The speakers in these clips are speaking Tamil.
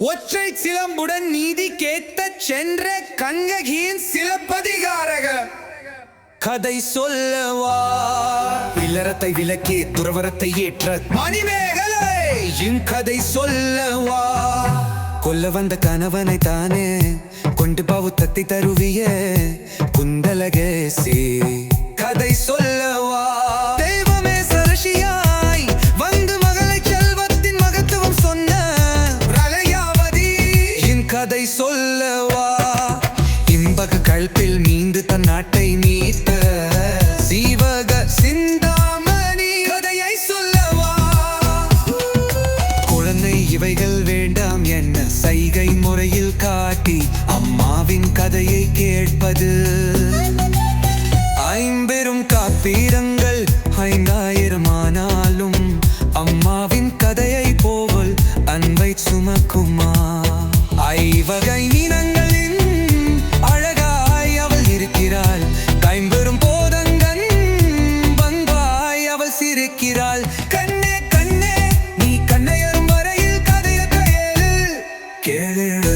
ஒற்றை சிலம்புடன் நீதி கேத்த சென்ற கண்ணகியின் சிலப்பதிகாரக கதை சொல்லவா? இல்லறத்தை விலக்கி துறவரத்தை ஏற்ற மணிமேகலை. என் கதை சொல்லவா? கொல்ல வந்த கணவனை தானே கொண்டு பவுத்தத்தை தருவிய குந்தலகேசி. கதை கதை சொல்லவா? இன்பக கல்பில் மீண்டு தன் நாட்டை மீட்ட சீவக சிந்தாமணி கதையை சொல்லவா? குழந்தை இவைகள் வேண்டாம் என்ன சைகை முறையில் காட்டி அம்மாவின் கதையை கேட்பது. ஐம்பெரும் காப்பீரங்கள் ஐவகை நிறங்களின் அழகாய் அவள் இருக்கிறாள். கைம்பெரும் போதங்கன் பண்பாய் அவள் சிரிக்கிறாள். கண்ணே கண்ணே நீ கண்ணையரும் வரையில் கதைய கையேழு கேளு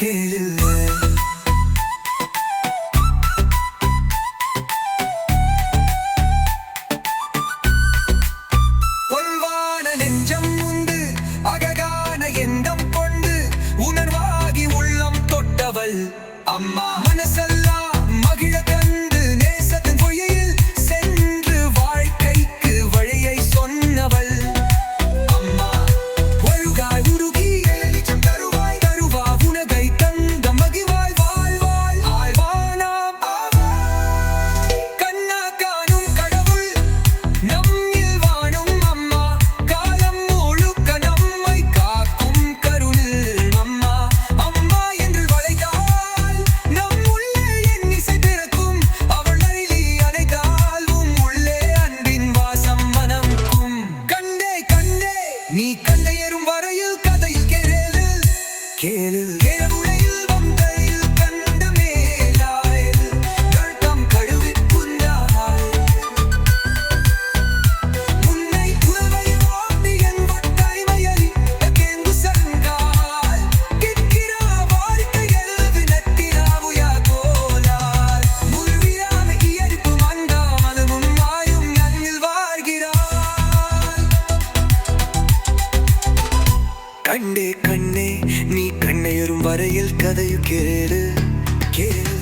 கேளு நெஞ்சம் உண்டு அககான எண்ணம் கொண்டு உணர்வாகி உள்ளம் தொட்டவள். அம்மா மனசல் கேளு. கேளுடையில் வந்தையில் கண்ட வரையில் கதையு கேளு கேளு.